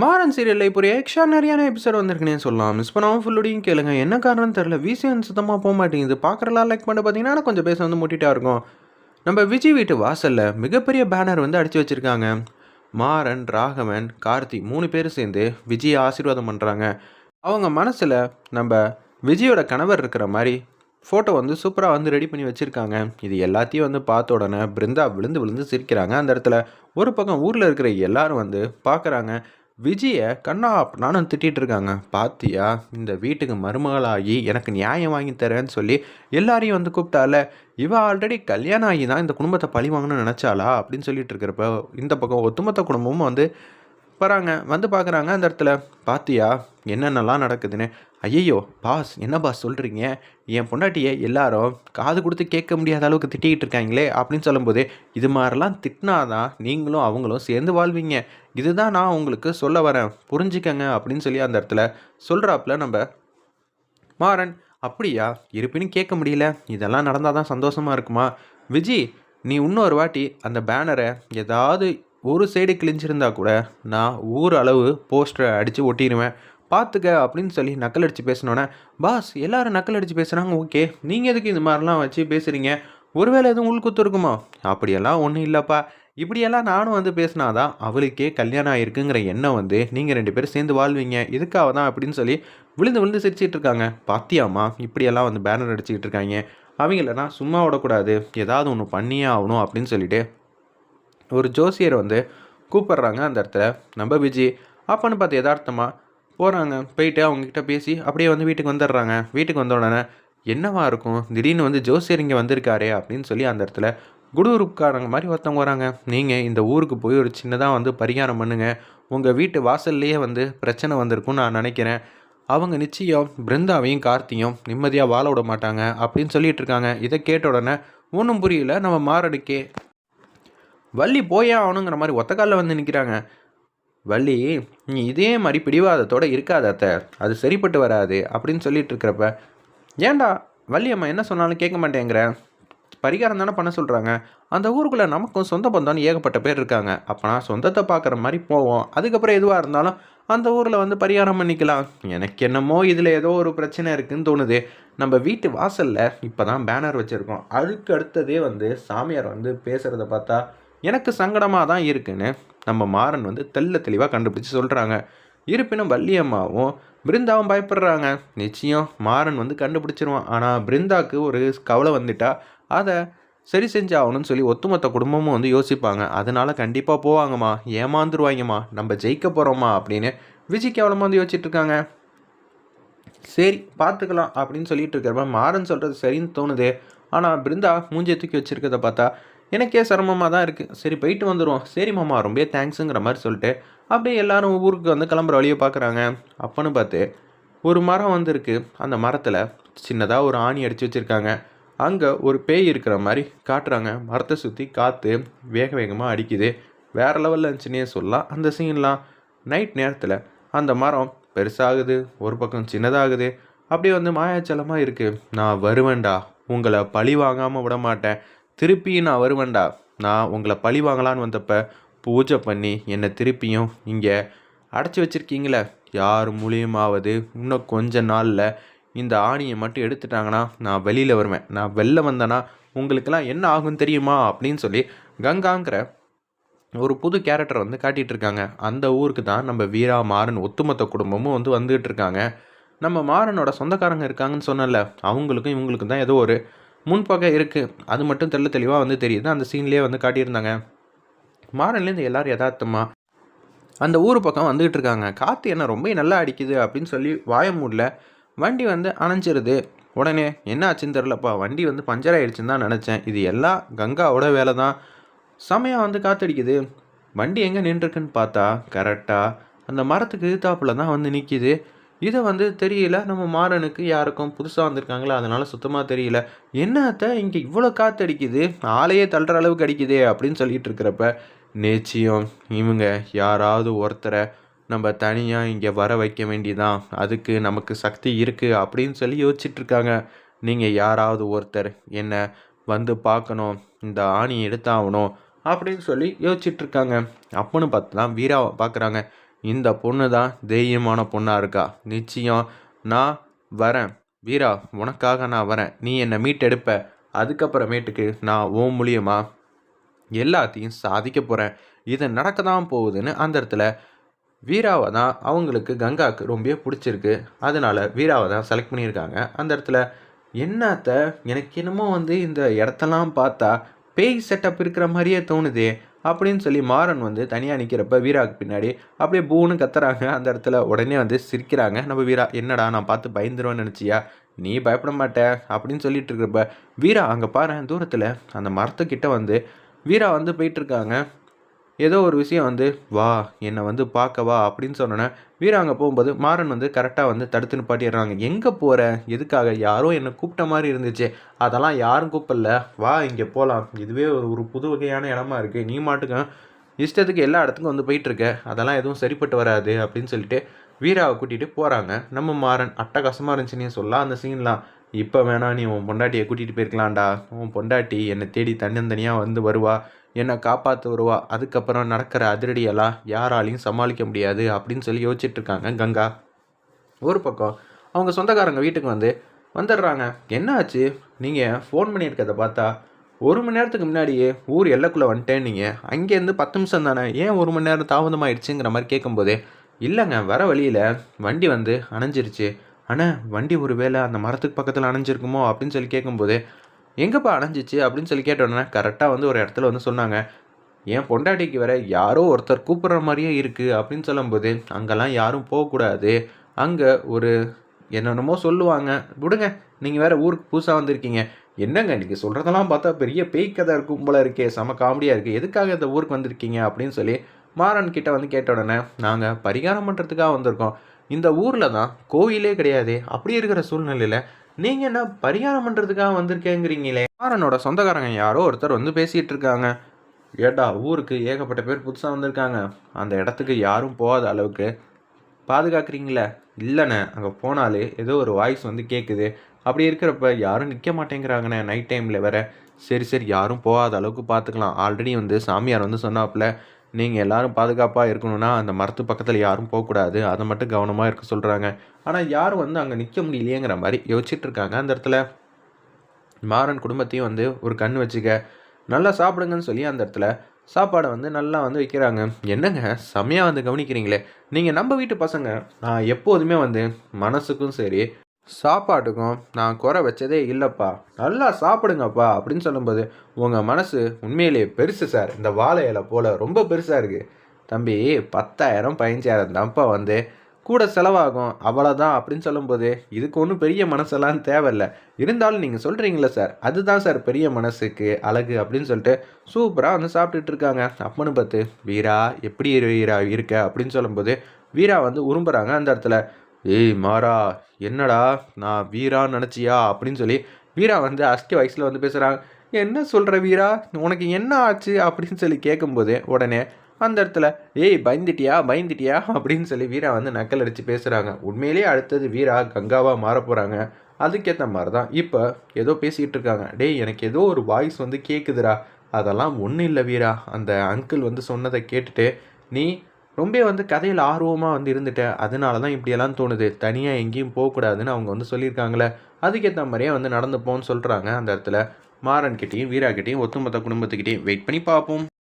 மாறன் சீரியலில் இப்போ ஒரு எக்ஸ்ட்ரானரியான எபிசோட் வந்திருக்குனே சொல்லலாம். மிஸ் பண்ணாமல் ஃபுல்லோடையும் கேளுங்க. என்ன காரணம் தெரில விசிஎன் சுத்தமாக போக மாட்டேங்குது. பார்க்குறலாம் லைக் பண்ண பார்த்தீங்கன்னா கொஞ்சம் பேச வந்து முட்டிட்டா இருக்கும். நம்ம விஜய் வீட்டு வாசலில் மிகப்பெரிய பேனர் வந்து அடித்து வச்சுருக்காங்க. மாறன் ராகவன் கார்த்தி மூணு பேர் சேர்ந்து விஜயை ஆசீர்வாதம் பண்ணுறாங்க அவங்க மனசில் நம்ம விஜயோட கணவர் இருக்கிற மாதிரி ஃபோட்டோ வந்து சூப்பராக வந்து ரெடி பண்ணி வச்சுருக்காங்க. இது எல்லாத்தையும் வந்து பார்த்த உடனே பிருந்தா விழுந்து விழுந்து சிரிக்கிறாங்க. அந்த இடத்துல ஒரு பக்கம் ஊரில் இருக்கிற எல்லாரும் வந்து பார்க்குறாங்க. விஜயை கண்ணா நானும் திட்டிகிட்டு இருக்காங்க. பாத்தியா? இந்த வீட்டுக்கு மருமகளாகி எனக்கு நியாயம் வாங்கி தரேன்னு சொல்லி எல்லாரையும் வந்து கூப்பிட்டால இவ ஆல்ரெடி கல்யாணம் ஆகி தான் இந்த குடும்பத்தை பழி வாங்கணும்னு நினச்சாளா? அப்படின்னு சொல்லிட்டு இருக்கிறப்ப இந்த பக்கம் ஒட்டுமொத்த குடும்பமும் வந்து வராங்க. வந்து பார்க்குறாங்க அந்த இடத்துல. பாத்தியா என்னென்னலாம் நடக்குதுன்னு? ஐயையோ பாஸ் என்ன பாஸ் சொல்கிறீங்க என் பொண்டாட்டியை எல்லாரும் காது கொடுத்து கேட்க முடியாத அளவுக்கு திட்டிக்கிட்டு இருக்காங்களே அப்படின்னு சொல்லும்போது இது மாதிரிலாம் திட்டினாதான் நீங்களும் அவங்களும் சேர்ந்து வாழ்வீங்க. இதுதான் நான் உங்களுக்கு சொல்ல வரேன். புரிஞ்சுக்கங்க அப்படின்னு சொல்லி அந்த இடத்துல சொல்கிறாப்புல நம்ம மாறன் அப்படியா? இருப்பினும் கேட்க முடியல. இதெல்லாம் நடந்தால் தான் சந்தோஷமாக இருக்குமா? விஜி நீ இன்னொரு வாட்டி அந்த பேனரை ஏதாவது ஒரு சைடு கிழிஞ்சிருந்தா கூட நான் ஊர் அளவு போஸ்டரை அடித்து ஒட்டிடுவேன் பார்த்துக்க அப்படின்னு சொல்லி நக்கல் அடித்து பேசினோன்னே பாஸ் எல்லோரும் நக்கல் அடித்து பேசுகிறாங்க ஓகே. நீங்கள் எதுக்கு இந்த மாதிரிலாம் வச்சு பேசுகிறீங்க ஒருவேளை எதுவும் உள்குத்து இருக்குமா? அப்படியெல்லாம் ஒன்றும் இல்லைப்பா. இப்படியெல்லாம் நானும் வந்து பேசினாதான் அவளுக்கே கல்யாணம் ஆயிருக்குங்கிற எண்ணம் வந்து நீங்கள் ரெண்டு பேரும் சேர்ந்து வாழ்வீங்க. இதுக்காக தான் அப்படின்னு சொல்லி விழுந்து விழுந்து சிரிச்சிட்டு இருக்காங்க. பாத்தியாம்மா இப்படியெல்லாம் வந்து பேனர் அடிச்சுக்கிட்டு இருக்காங்க. அவங்களனா சும்மா விடக்கூடாது. ஏதாவது ஒன்று பண்ணியே ஆகணும் அப்படின்னு சொல்லிட்டு ஒரு ஜோசியர் வந்து கூப்பிட்றாங்க அந்த இடத்துல. நம்ம விஜி அப்பன்னு பார்த்து யதார்த்தமாக போகிறாங்க போயிட்டு அவங்கக்கிட்ட பேசி அப்படியே வந்து வீட்டுக்கு வந்துடுறாங்க. வீட்டுக்கு வந்த உடனே என்னவா இருக்கும்? திடீர்னு வந்து ஜோசியர் இங்கே வந்திருக்காரே அப்படின்னு சொல்லி அந்த இடத்துல குடூருக்காரங்க மாதிரி ஒருத்தவங்க வராங்க. நீங்கள் இந்த ஊருக்கு போய் ஒரு சின்னதாக வந்து பரிகாரம் பண்ணுங்கள் உங்கள் வீட்டு வாசல்லையே வந்து பிரச்சனை வந்திருக்கும்னு நான் நினைக்கிறேன். அவங்க நிச்சயம் பிருந்தாவையும் கார்த்தியும் நிம்மதியாக வாழ விட மாட்டாங்க அப்படின்னு சொல்லிட்டு இருக்காங்க. இதை கேட்ட உடனே ஒன்றும் புரியல. நம்ம மாரடுக்கே. வள்ளி போயே ஆகணுங்கிற மாதிரி ஒத்த காலில் வந்து நிற்கிறாங்க வள்ளி நீ இதே மாதிரி பிடிவாதத்தோடு இருக்காதத்த அது சரிப்பட்டு வராது அப்படின்னு சொல்லிட்டு இருக்கிறப்ப ஏன்டா வள்ளி அம்மா என்ன சொன்னாலும் கேட்க மாட்டேங்கிறேன் பரிகாரம் தானே பண்ண சொல்கிறாங்க அந்த ஊருக்குள்ளே நமக்கும் சொந்த பந்தம்னு ஏகப்பட்ட பேர் இருக்காங்க. அப்போனா சொந்தத்தை பார்க்குற மாதிரி போவோம். அதுக்கப்புறம் எதுவாக இருந்தாலும் அந்த ஊரில் வந்து பரிகாரம் பண்ணிக்கலாம். எனக்கு என்னமோ இதில் ஏதோ ஒரு பிரச்சனை இருக்குன்னு தோணுது. நம்ம வீட்டு வாசலில் இப்போ தான் பேனர் வச்சுருக்கோம். அதுக்கு அடுத்ததே வந்து சாமியார் வந்து பேசுகிறத பார்த்தா எனக்கு சங்கடமாக தான் இருக்குன்னு நம்ம மாறன் வந்து தெல்ல தெளிவாக கண்டுபிடிச்சி சொல்கிறாங்க இருப்பினும் வள்ளியம்மாவும் பிருந்தாவும் பயப்படுறாங்க. நிச்சயம் மாறன் வந்து கண்டுபிடிச்சிருவான். ஆனால் பிருந்தாவுக்கு ஒரு கவலை வந்துட்டா அதை சரி செஞ்சாகணும்னு சொல்லி ஒத்துமொத்த குடும்பமும் வந்து யோசிப்பாங்க. அதனால் கண்டிப்பாக போவாங்கம்மா. ஏமாந்துருவாங்கம்மா. நம்ம ஜெயிக்க போகிறோம்மா அப்படின்னு விஜய் கேவலமாக வந்து யோசிச்சுட்டு இருக்காங்க சரி பார்த்துக்கலாம் அப்படின்னு சொல்லிட்டு இருக்கிறப்ப மாறன் சொல்கிறது சரின்னு தோணுது. ஆனால் பிருந்தா மூஞ்சியை தூக்கி வச்சிருக்கிறத பார்த்தா எனக்கே சிரமமாக தான் இருக்குது சரி போயிட்டு வந்துடுவோம் சரி மாமா ரொம்ப தேங்க்ஸுங்கிற மாதிரி சொல்லிட்டு அப்படியே எல்லாரும் ஊருக்கு வந்து கிளம்புற வழியை பார்க்குறாங்க. அப்போன்னு பார்த்து ஒரு மரம் வந்திருக்கு. அந்த மரத்தில் சின்னதாக ஒரு ஆணி அடித்து வச்சுருக்காங்க. அங்கே ஒரு பேய் இருக்கிற மாதிரி காட்டுறாங்க. மரத்தை சுற்றி காற்று வேக வேகமாக அடிக்குது. வேறு லெவலில் இருந்துச்சுன்னே சொல்லலாம். அந்த சீன்லாம் நைட் நேரத்தில் அந்த மரம் பெருசாகுது ஒரு பக்கம் சின்னதாகுது. அப்படியே வந்து மாயாச்சலமாக இருக்குது நான் வருவேன்டா. உங்களை பழி வாங்காமல் விட மாட்டேன். திருப்பி நான் வருவேன்டா. நான் உங்களை பழி வாங்கலான்னு வந்தப்போ பூஜை பண்ணி என்னை திருப்பியும் இங்கே அடைச்சி வச்சுருக்கீங்களே. யார் மூலியமாவது இன்னும் கொஞ்ச நாளில் இந்த ஆணியை மட்டும் எடுத்துட்டாங்கன்னா நான் வெளியில் வருவேன். நான் வெளில வந்தேன்னா உங்களுக்கெல்லாம் என்ன ஆகும் தெரியுமா? அப்படின்னு சொல்லி கங்காங்கிற ஒரு புது கேரக்டர் வந்து காட்டிகிட்டு இருக்காங்க. அந்த ஊருக்கு தான் நம்ம வீரா மாறன் ஒத்துமொத்த குடும்பமும் வந்து வந்துகிட்டு இருக்காங்க. நம்ம மாறனோட சொந்தக்காரங்க இருக்காங்கன்னு சொன்னல அவங்களுக்கும் இவங்களுக்கும் தான் ஏதோ ஒரு முன்பகை இருக்குது அது மட்டும் தெள்ள தெளிவாக வந்து தெரியுது. அந்த சீன்லேயே வந்து காட்டியிருந்தாங்க. மாறன்லேருந்து எல்லோரும் யதார்த்தமாக அந்த ஊர் பக்கம் வந்துகிட்டு இருக்காங்க. காற்று என்ன ரொம்ப நல்லா அடிக்குது அப்படின்னு சொல்லி வாயமூடில் வண்டி வந்து அணைஞ்சிருது. உடனே என்ன ஆச்சுன்னு தெரிலப்பா வண்டி வந்து பஞ்சர் ஆகிடுச்சுன்னு தான் நினச்சேன். இது எல்லாம் கங்காவோட வேலை தான். செமையாக வந்து காற்றடிக்குது வண்டி எங்கே நின்றுருக்குன்னு பார்த்தா கரெக்டாக அந்த மரத்துக்கு எதிர்த்தாப்புல தான் வந்து நிற்கிது இதை வந்து தெரியல நம்ம மாறனுக்கு யாருக்கும் புதுசாக வந்திருக்காங்களா? அதனால் சுத்தமாக தெரியல. என்னத்த இங்கே இவ்வளோ காற்று அடிக்குது ஆளையே தள்ளுற அளவுக்கு அடிக்குதே அப்படின்னு சொல்லிட்டு இருக்கிறப்ப நிச்சயம் இவங்க யாராவது ஒருத்தரை நம்ம தனியாக இங்கே வர வைக்க வேண்டிதான். அதுக்கு நமக்கு சக்தி இருக்குது அப்படின்னு சொல்லி யோசிச்சிட்ருக்காங்க. நீங்கள் யாராவது ஒருத்தர் என்னை வந்து பார்க்கணும் இந்த ஆணி எடுத்தாகணும் அப்படின்னு சொல்லி யோசிச்சிட்ருக்காங்க. அப்போன்னு பார்த்து தான் வீராவை பார்க்குறாங்க. இந்த பொண்ணு தான் தெய்வமான பொண்ணாக இருக்கா? நிச்சயம் நான் வரேன். வீரா உனக்காக நான் வரேன். நீ என்னை மீட்டெடுப்ப. அதுக்கப்புறமேட்டுக்கு நான் ஓ மூலியமா எல்லாத்தையும் சாதிக்க போகிறேன் இது நடக்க தான் போகுதுன்னு அந்த இடத்துல வீராவை தான் அவங்களுக்கு கங்காவுக்கு ரொம்ப பிடிச்சிருக்கு. அதனால வீராவை தான் செலக்ட் பண்ணியிருக்காங்க. அந்த இடத்துல என்னத்த எனக்கு என்னமோ வந்து இந்த இடத்தெல்லாம் பார்த்தா பேய் செட்டப் இருக்கிற மாதிரியே தோணுதே அப்படின்னு சொல்லி மாறன் வந்து தனியாக நிற்கிறப்ப வீராவுக்கு பின்னாடி அப்படியே பூன்னு கத்துறாங்க. அந்த இடத்துல உடனே வந்து சிரிக்கிறாங்க. நம்ம வீரா என்னடா நான் பார்த்து பயந்துருவேன்னு நினச்சியா? நீ பயப்பட மாட்ட அப்படின்னு சொல்லிட்டு இருக்கிறப்ப வீரா அங்கே பாரு தூரத்தில் அந்த மரத்துக்கிட்ட வந்து வீரா வந்து போயிட்டுருக்காங்க ஏதோ ஒரு விஷயம் வந்து வா என்னை வந்து பார்க்க வா அப்படின்னு சொன்னோன்னே வீரா அங்கே போகும்போது மாறன் வந்து கரெக்டாக வந்து தடுத்து நிப்பாட்டிடுறாங்க. எங்கே போகிற எதுக்காக? யாரோ என்னை கூப்பிட்ட மாதிரி இருந்துச்சு. அதெல்லாம் யாரும் கூப்பிடல. வா இங்கே போகலாம் இதுவே ஒரு புது வகையான இடமா இருக்குது நீ மாட்டுக்கும் இஷ்டத்துக்கு எல்லா இடத்துக்கும் வந்து போயிட்டுருக்க. அதெல்லாம் எதுவும் சரிப்பட்டு வராது அப்படின்னு சொல்லிட்டு வீராவை கூட்டிகிட்டு போகிறாங்க நம்ம மாறன் அட்டகாசமாக இருந்துச்சுன்னு சொல்லலாம் அந்த சீன்லாம் இப்போ வேணா நீ உன் பொண்டாட்டியை கூட்டிகிட்டு போயிருக்கலாம்டா. உன் பொண்டாட்டி என்னை தேடி தன்னந்தனியாக வந்து வருவா. என்னை காப்பாற்ற வருவா அதுக்கப்புறம் நடக்கிற அதிரடியெல்லாம் யாராலையும் சமாளிக்க முடியாது அப்படின்னு சொல்லி யோசிச்சுட்டு இருக்காங்க கங்கா. ஒரு பக்கம் அவங்க சொந்தக்காரங்க வீட்டுக்கு வந்து வந்துடுறாங்க. என்ன ஆச்சு நீங்கள் ஃபோன் பண்ணியிருக்கதை பார்த்தா ஒரு மணி நேரத்துக்கு முன்னாடியே ஊர் எல்லைக்குள்ளே வந்துட்டேன் நீங்கள் அங்கேருந்து பத்து நிமிஷம் தானே? ஏன் ஒரு மணி நேரம் தாமதமாயிடுச்சுங்கிற மாதிரி கேட்கும்போதே இல்லைங்க வர வழியில் வண்டி வந்து அணைஞ்சிருச்சு. ஆனால் வண்டி ஒரு வேளை அந்த மரத்துக்கு பக்கத்தில் அணைஞ்சிருக்குமோ? அப்படின்னு சொல்லி கேட்கும்போது எங்கேப்பா அணைஞ்சிச்சு அப்படின்னு சொல்லி கேட்டோன்னே கரெக்டாக வந்து ஒரு இடத்துல வந்து சொன்னாங்க. என் பொண்டாட்டிக்கு வேற யாரோ ஒருத்தர் கூப்பிட்ற மாதிரியே இருக்குது அப்படின்னு சொல்லும்போது அங்கெல்லாம் யாரும் போகக்கூடாது அங்கே ஒரு என்னென்னமோ சொல்லுவாங்க. விடுங்க நீங்கள் வேறு ஊருக்கு புதுசாக வந்திருக்கீங்க. என்னங்க நீங்கள் சொல்கிறதெல்லாம் பார்த்தா பெரிய பேய் கதை இருக்கும் போல இருக்கே செம காமெடியாக இருக்குது எதுக்காக இந்த ஊருக்கு வந்திருக்கீங்க அப்படின்னு சொல்லி மாறன் கிட்டே வந்து கேட்ட உடனே நாங்கள் பரிகாரம் பண்ணுறதுக்காக வந்திருக்கோம். இந்த ஊரில் தான் கோவிலே கிடையாது. அப்படி இருக்கிற சூழ்நிலையில் நீங்கள் என்ன பரிகாரம் பண்ணுறதுக்காக வந்திருக்கேங்கிறீங்களே? மாறனோட சொந்தக்காரங்க யாரோ ஒருத்தர் வந்து பேசிகிட்டு இருக்காங்க ஏடா ஊருக்கு ஏகப்பட்ட பேர் புதுசாக வந்திருக்காங்க. அந்த இடத்துக்கு யாரும் போகாத அளவுக்கு பாதுகாக்கிறீங்களே? இல்லைண்ணே அங்கே போனாலே ஏதோ ஒரு வாய்ஸ் வந்து கேட்குது அப்படி இருக்கிறப்ப யாரும் நிற்க மாட்டேங்கிறாங்கண்ணே நைட் டைமில் வேற. சரி சரி யாரும் போகாத அளவுக்கு பார்த்துக்கலாம் ஆல்ரெடி வந்து சாமியார் வந்து சொன்னாப்புல நீங்கள் எல்லோரும் பாதுகாப்பாக இருக்கணும்னா அந்த மரத்து பக்கத்தில் யாரும் போகக்கூடாது. அதை மட்டும் கவனமாக இருக்க சொல்கிறாங்க ஆனால் யாரும் வந்து அங்கே நிற்க முடியலையேங்கிற மாதிரி யோசிச்சுட்டு இருக்காங்க. அந்த இடத்துல மாறன் குடும்பத்தையும் வந்து ஒரு கண் வச்சுக்க நல்லா சாப்பிடுங்கன்னு சொல்லி அந்த இடத்துல சாப்பாடை வந்து நல்லா வந்து வைக்கிறாங்க. என்னங்க? செம்மையாக வந்து கவனிக்கிறீங்களே. நீங்கள் நம்ம வீட்டு பசங்க. நான் எப்போதுமே வந்து மனசுக்கும் சரி சாப்பாட்டுக்கும் நான் குறை வச்சதே இல்லைப்பா. நல்லா சாப்பிடுங்கப்பா அப்படின்னு சொல்லும்போது உங்கள் மனசு உண்மையிலேயே பெருசு சார். இந்த வாழை இலை போல் ரொம்ப பெருசாக இருக்குது தம்பி பத்தாயிரம் பதினஞ்சாயிரம் தான்ப்பா வந்து. கூட செலவாகும் அவ்வளோதான் அப்படின்னு சொல்லும்போது இதுக்கு ஒன்றும் பெரிய மனசெல்லாம் தேவையில்லை. இருந்தாலும் நீங்கள் சொல்கிறீங்களே சார் அதுதான் சார் பெரிய மனசுக்கு அழகு அப்படின்னு சொல்லிட்டு சூப்பராக வந்து சாப்பிட்டுட்டு இருக்காங்க. அப்பன்னு பார்த்து வீரா எப்படி வீரா இருக்க? அப்படின்னு சொல்லும்போது வீரா வந்து உரும்புகிறாங்க அந்த இடத்துல. ஏய் மாறா என்னடா நான் வீரான்னு நினச்சியா? அப்படின்னு சொல்லி வீரா வந்து அஸ்கி வயசில் வந்து பேசுகிறாங்க என்ன சொல்கிற வீரா? உனக்கு என்ன ஆச்சு? அப்படின்னு சொல்லி கேட்கும்போது உடனே அந்த இடத்துல ஏய் பயந்துட்டியா? பயந்துட்டியா? அப்படின்னு சொல்லி வீரா வந்து நக்கல் அடித்து பேசுகிறாங்க உண்மையிலேயே அடுத்தது வீரா கங்காவாக மாற போகிறாங்க அதுக்கேற்ற மாதிரி தான் இப்போ ஏதோ பேசிக்கிட்டு இருக்காங்க. டேய் எனக்கு ஏதோ ஒரு வாய்ஸ் வந்து கேட்குதுடா அதெல்லாம் ஒன்றும் இல்லை வீரா. அந்த அங்கிள் வந்து சொன்னதை கேட்டுட்டு நீ ரொம்ப வந்து கதையில் ஆர்வமாக வந்து இருந்துட்டேன் அதனால தான் இப்படியெல்லாம் தோணுது. தனியாக எங்கேயும் போகக்கூடாதுன்னு அவங்க வந்து சொல்லியிருக்காங்களே. அதுக்கேற்ற மாதிரியே வந்து நடந்துப்போன்னு சொல்கிறாங்க அந்த இடத்துல. மாறன்கிட்டையும் வீராக்கிட்டையும் ஒத்துமொத்த குடும்பத்துக்கிட்டையும். வெயிட் பண்ணி பார்ப்போம்.